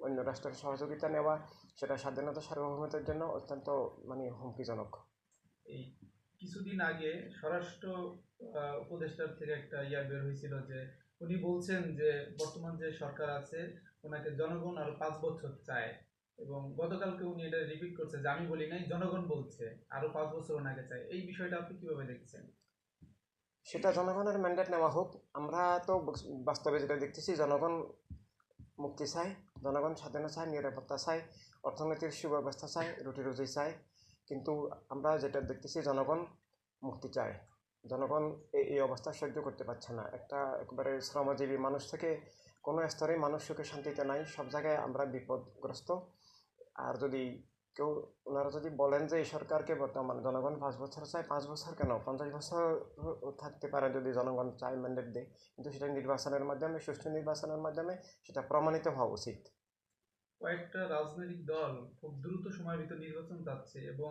অন্য রাষ্ট্রের সহযোগিতা নেওয়া সেটা স্বাধীনতা সার্বভৌমত্বের জন্য অত্যন্ত মানে হুমকিজনক। এই কিছুদিন আগে স্বরাষ্ট্র উপদেষ্টার থেকে একটা ইয়া বের হয়েছিল যে উনি বলছেন যে বর্তমান যে সরকার আছে ওনাকে জনগণ আরও পাঁচ বছর চায়। এবং গতকালকে উনি এটা রিপিট করছে যে আমি বলি নাই জনগণ বলছে আরও পাঁচ বছর ওনাকে চায়। এই বিষয়টা আপনি কীভাবে দেখছেন? সেটা জনগণের ম্যান্ডেট নেওয়া হোক। আমরা তো বাস্তবে যেটা দেখতেছি জনগণ মুক্তি চাই, জনগণ স্বাধীনতা চাই নিরাপত্তা চাই অর্থনৈতিক সুব্যবস্থা চাই রুটি রুজি চাই। কিন্তু আমরা যেটা দেখতেছি, জনগণ মুক্তি চায় জনগণ এই- অবস্থা সহ্য করতে পারছে না। একটা একবারে শ্রমজীবী মানুষ থেকে কোনো স্তরে মানুষ সুখে শান্তিতে নাই। সব জায়গায় আমরা বিপদগ্রস্ত। আর যদি কেউ, ওনারা যদি বলেন যে এই সরকারকে বর্তমান জনগণ পাঁচ বছর চায়, পাঁচ বছর কেন? পঞ্চাশ বছর থাকতে পারে যদি জনগণ চায় ম্যান্ডেট দেয়। কিন্তু সেটা নির্বাচনের মাধ্যমে, সুষ্ঠু নির্বাচনের মাধ্যমে সেটা প্রমাণিত হওয়া উচিত। কয়েকটা রাজনৈতিক দল খুব দ্রুত সময়ের ভিতর নির্বাচন চাচ্ছে এবং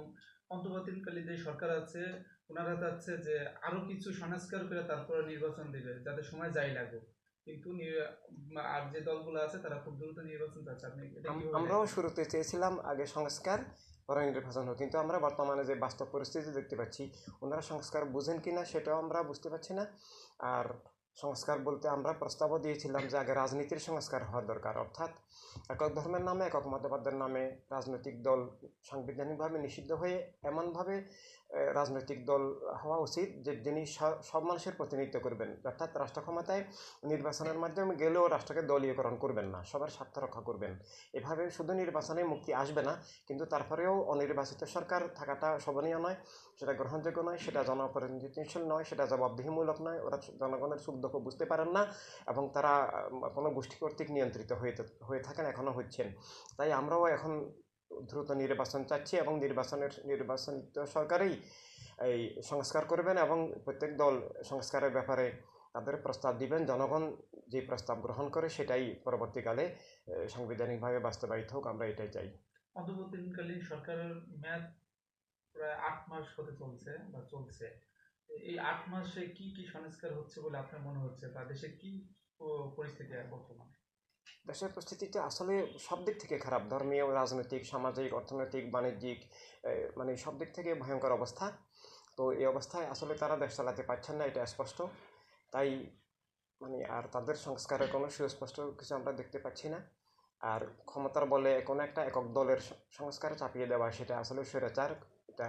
অন্তর্বর্তীকালীন যে সরকার আছে, ওনারা চাচ্ছে যে আরও কিছু সংস্কার করে তারপরে নির্বাচন দেবে, যাতে সময় যাই লাগুক। কিন্তু আর যে দলগুলো আছে তারা খুব দ্রুত নির্বাচন চাচ্ছে। আপনি এটা আম- কীভাবে আমরাও শুরুতে চেয়েছিলাম আগে সংস্কার পরে নির্বাচন হোক। কিন্তু আমরা বর্তমানে যে বাস্তব পরিস্থিতি দেখতে পাচ্ছি ওনারা সংস্কার বুঝেন কি না সেটাও আমরা বুঝতে পারছি না। আর সংস্কার বলতে আমরা প্রস্তাবও দিয়েছিলাম যে আগে রাজনীতির সংস্কার হওয়া দরকার। অর্থাৎ একক ধর্মের নামে, একক মতবাদের নামে রাজনৈতিক দল সাংবিধানিকভাবে নিষিদ্ধ হয়ে এমনভাবে রাজনৈতিক দল হওয়া উচিত যে যিনি সব মানুষের প্রতিনিধিত্ব করবেন। অর্থাৎ রাষ্ট্র ক্ষমতায় নির্বাচনের মাধ্যমে গেলেও রাষ্ট্রকে দলীয়করণ করবেন না, সবার স্বার্থ রক্ষা করবেন। এভাবে শুধু নির্বাচনে মুক্তি আসবে না, কিন্তু তারপরেও অনির্বাচিত সরকার থাকাটা শোভনীয় নয়, সেটা গ্রহণযোগ্য নয়, সেটা জনপ্রতিনিধিশীল নয়, সেটা জবাবদিহিমূলক নয়, ওরা জনগণের সুখ দুঃখ বুঝতে পারেন না এবং তারা কোনো গোষ্ঠী কর্তৃক নিয়ন্ত্রিত হয়ে হয়ে থাকেন এখনও হচ্ছেন। তাই আমরাও এখন দ্রুত নির্বাচন চাচ্ছি এবং নির্বাচনের নির্বাচনিত সরকারই এই সংস্কার করবেন এবং প্রত্যেক দল সংস্কারের ব্যাপারে তাদের প্রস্তাব দিবেন। জনগণ যে প্রস্তাব গ্রহণ করে সেটাই পরবর্তীকালে সাংবিধানিকভাবে বাস্তবায়িত হোক, আমরা এটাই চাই। অন্তর্বর্তীকালীন সরকারের মেয়াদ প্রায় আট মাস হতে চলছে, বা চলছে। এই আট মাসে কি কি সংস্কার হচ্ছে বলে আপনার মনে হচ্ছে? বা দেশে কি পরিস্থিতি বর্তমান? দেশের পরিস্থিতিটা আসলে সব দিক থেকে খারাপ। ধর্মীয়, রাজনৈতিক, সামাজিক, অর্থনৈতিক, বাণিজ্যিক মানে সব দিক থেকে ভয়ঙ্কর অবস্থা। তো এই অবস্থায় আসলে তারা দেশ চালাতে পারছেন না, এটা স্পষ্ট। তাই মানে আর তাদের সংস্কারের কোনো সুস্পষ্ট কিছু আমরা দেখতে পাচ্ছি না। আর ক্ষমতার বলে কোনো একটা একক দলের সংস্কার চাপিয়ে দেওয়া, সেটা আসলে স্বৈরাচার, এটা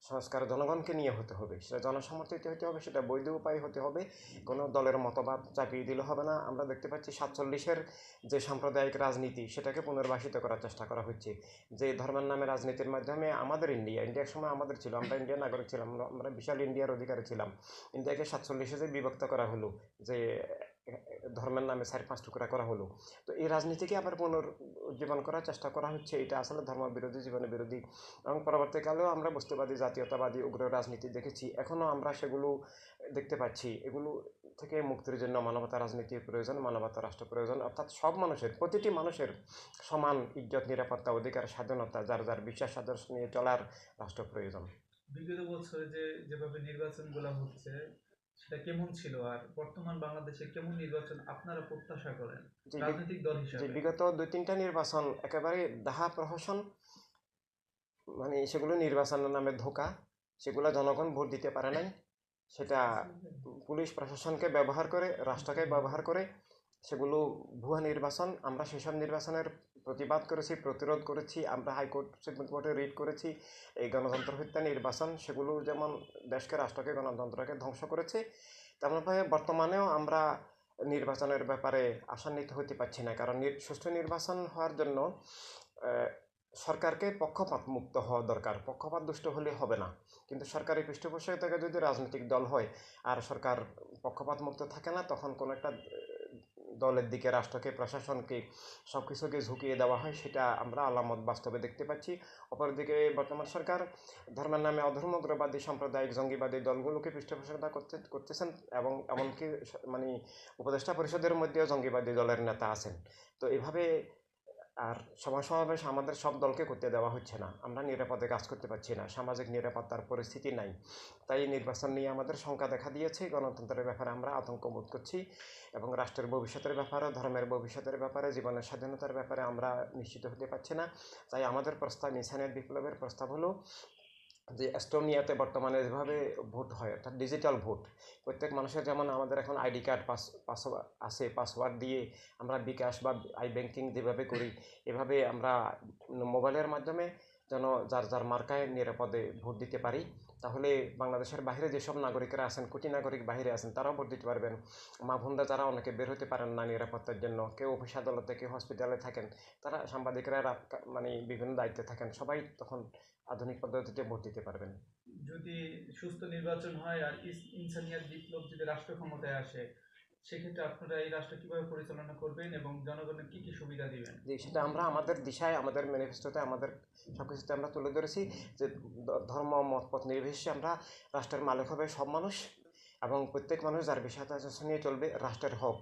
সংস্কার জনগণকে নিয়ে হতে হবে, সেটা জনসমর্থিত হতে হবে, সেটা বৈধ উপায় হতে হবে, কোনো দলের মতবাদ চাপিয়ে দিলে হবে না। আমরা দেখতে পাচ্ছি সাতচল্লিশের যে সাম্প্রদায়িক রাজনীতি, সেটাকে পুনর্বাসিত করার চেষ্টা করা হচ্ছে। যে ধর্মের নামে রাজনীতির মাধ্যমে আমাদের ইন্ডিয়া ইন্ডিয়ার সময় আমাদের ছিল, আমরা ইন্ডিয়ান নাগরিক ছিলাম, আমরা- বিশাল ইন্ডিয়ার অধিকারী ছিলাম। ইন্ডিয়াকে সাতচল্লিশে যে বিভক্ত করা হলো, যে ধর্মের নামে চার পাঁচ টুকরা করা হলো। তো এই রাজনীতিকে আবার পুনরুজ্জীবন করার চেষ্টা করা হচ্ছে, এটা আসলে ধর্ম বিরোধী জীবন বিরোধী। এবং পরবর্তীকালেও আমরা বস্তুবাদী জাতীয়তাবাদী উগ্র রাজনীতি দেখেছি। এখনও আমরা সেগুলো দেখতে পাচ্ছি। এগুলো থেকে মুক্তির জন্য মানবতা রাজনীতির প্রয়োজন, মানবতা রাষ্ট্র প্রয়োজন। অর্থাৎ সব মানুষের, প্রতিটি মানুষের সমান ইজ্জত, নিরাপত্তা, অধিকার, স্বাধীনতা, যার যার বিশ্বাস, আদর্শ নিয়ে চলার রাষ্ট্র প্রয়োজন। বিগত বছরে যে, যেভাবে নির্বাচনগুলো হচ্ছে সেটা কেমন ছিল আর বর্তমান বাংলাদেশে কেমন নির্বাচন আপনারা প্রত্যাশা করেন? রাজনৈতিক দল হিসেবে। বিগত দুই তিনটা নির্বাচন একেবারে দাহা প্রহসন মানে সেগুলো নির্বাচনের নামে ধোকা সেগুলো জনগণ ভোট দিতে পারে নাই। সেটা পুলিশ প্রশাসনকে ব্যবহার করে রাষ্ট্রকে ব্যবহার করে সেগুলো ভুয়া নির্বাচন, আমরা সেসব নির্বাচনের প্রতিবাদ করেছি, প্রতিরোধ করেছি, আমরা হাইকোর্ট, সুপ্রিম কোর্টে রিট করেছি। এই গণতন্ত্র হত্যা নির্বাচন, সেগুলো যেমন দেশকে, রাষ্ট্রকে, গণতন্ত্রকে ধ্বংস করেছে, তেমনভাবে বর্তমানেও আমরা নির্বাচনের ব্যাপারে আশান্বিত হতে পারছি না। কারণ সুষ্ঠু নির্বাচন হওয়ার জন্য সরকারকে পক্ষপাত মুক্ত হওয়া দরকার। পক্ষপাত দুষ্ট হলে হবে না। কিন্তু সরকারি পৃষ্ঠপোষক থেকে যদি রাজনৈতিক দল হয়, আর সরকার পক্ষপাত মুক্ত থাকে না, তখন কোনো একটা দলের দিকে, রাষ্ট্রকে, প্রশাসনকে সব কিছুকে ঝুঁকিয়ে দেওয়া হয়, সেটা আমরা আলামত বাস্তবে দেখতে পাচ্ছি। অপরদিকে বর্তমান সরকার ধর্মের নামে অধর্ম উগ্রবাদী সাম্প্রদায়িক, জঙ্গিবাদী দলগুলোকে পৃষ্ঠপোষকতা করতে, করতেছেন এবং এমনকি মানে উপদেষ্টা পরিষদের মধ্যেও জঙ্গিবাদী দলের নেতা আছেন। তো এভাবে আর সভা সমাবেশ আমাদের সব দলকে করতে দেওয়া হচ্ছে না। আমরা নিরাপদে কাজ করতে পারছি না। সামাজিক নিরাপত্তার পরিস্থিতি নাই। তাই নির্বাচন নিয়ে আমাদের শঙ্কা দেখা দিয়েছে। গণতন্ত্রের ব্যাপারে আমরা আতঙ্ক বোধ করছি এবং রাষ্ট্রের ভবিষ্যতের ব্যাপারে, ধর্মের ভবিষ্যতের ব্যাপারে, জীবনের স্বাধীনতার ব্যাপারে আমরা নিশ্চিত হতে পারছি না। তাই আমাদের প্রস্তাব নিশানের বিপ্লবের প্রস্তাব হলো যে এস্টোনিয়াতে বর্তমানে যেভাবে ভোট হয়, অর্থাৎ ডিজিটাল ভোট প্রত্যেক মানুষের যেমন আমাদের এখন আইডি কার্ড, পাস, পাসওয়ার্ড আছে, পাসওয়ার্ড দিয়ে আমরা বিকাশ বা আই ব্যাংকিং যেভাবে করি, এভাবে আমরা মোবাইলের মাধ্যমে যেন যার যার মার্কায় নিরাপদে ভোট দিতে পারি, তাহলে বাংলাদেশের বাইরে যেসব নাগরিকরা আছেন, কোটি নাগরিক বাইরে আছেন, তারাও ভোট দিতে পারবেন। মা বোনরা যারা অনেকে বের হতে পারেন না নিরাপত্তার জন্য, কেউ অফিস আদালতে, কেউ হসপিটালে থাকেন, তারা সাংবাদিকরা মানে বিভিন্ন দায়িত্বে থাকেন, সবাই তখন আধুনিক পদ্ধতিতে ভোট দিতে পারবেন। যদি সুস্থ নির্বাচন হয় আর ইনসানিয়াত বিপ্লব যদি রাষ্ট্র ক্ষমতায় আসে সেক্ষেত্রে আপনারা এই রাষ্ট্র কীভাবে পরিচালনা করবেন এবং জনগণের কি কি সুবিধা দিবেন? যে সেটা আমরা আমাদের দিশায়, আমাদের ম্যানিফেস্টোতে আমাদের সব কিছুতে আমরা তুলে ধরেছি যে ধর্ম, মত, পথ নির্বিশেষে আমরা রাষ্ট্রের মালিক হবে সব মানুষ এবং প্রত্যেক মানুষ যার বিষয়তা নিয়ে চলবে রাষ্ট্রের হক।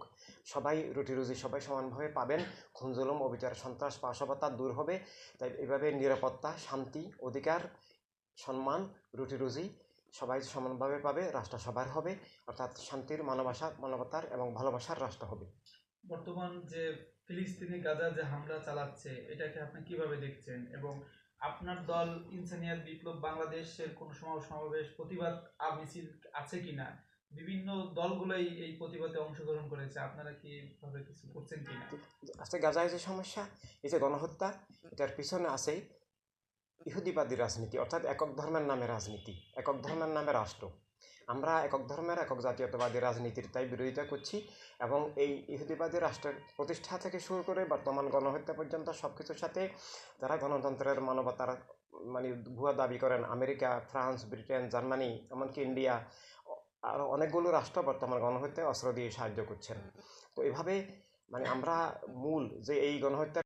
সবাই রুটি রুজি সবাই সমানভাবে পাবেন খুনজুলুম অবিচার, সন্ত্রাস পাশবতা দূর হবে। তাই এভাবে নিরাপত্তা, শান্তি, অধিকার, সম্মান, রুটি রুজি সবাই সমানভাবে পাবে রাষ্ট্র সবার হবে অর্থাৎ শান্তির মানবাসা মানবতার এবং ভালোবাসার রাষ্ট্র হবে। বর্তমান যে ফিলিস্তিনি গাজা যে হামলা চালাচ্ছে এটাকে আপনি কীভাবে দেখছেন? এবং আপনার দল ইনসানিয়াত বিপ্লব বাংলাদেশের কোনো সমাবেশ সমাবেশ প্রতিবাদ মিছিল আছে কিনা? বিভিন্ন দলগুলোই এই প্রতিবাদে অংশগ্রহণ করেছে। আপনারা কি ভাবে কিছু করছেন কিনা? আজকে গাজায় যে সমস্যা এই যে গণহত্যা এটার পিছনে আছে ইহুদিবাদী রাজনীতি, অর্থাৎ একক ধর্মের নামে রাজনীতি, একক ধর্মের নামে রাষ্ট্র। আমরা একক ধর্মের, একক জাতীয়তাবাদী রাজনীতির তাই বিরোধিতা করছি এবং এই ইহুদিবাদী রাষ্ট্রের প্রতিষ্ঠা থেকে শুরু করে বর্তমান গণহত্যা পর্যন্ত সব কিছুর সাথে যারা গণতন্ত্রের মানবতার মানে ভুয়া দাবি করেন, আমেরিকা, ফ্রান্স, ব্রিটেন, জার্মানি, এমনকি ইন্ডিয়া, আর অনেকগুলো রাষ্ট্র বর্তমান গণহত্যায় অস্ত্র দিয়ে সাহায্য করছেন। তো এভাবে মানে আমরা মূল যে এই গণহত্যা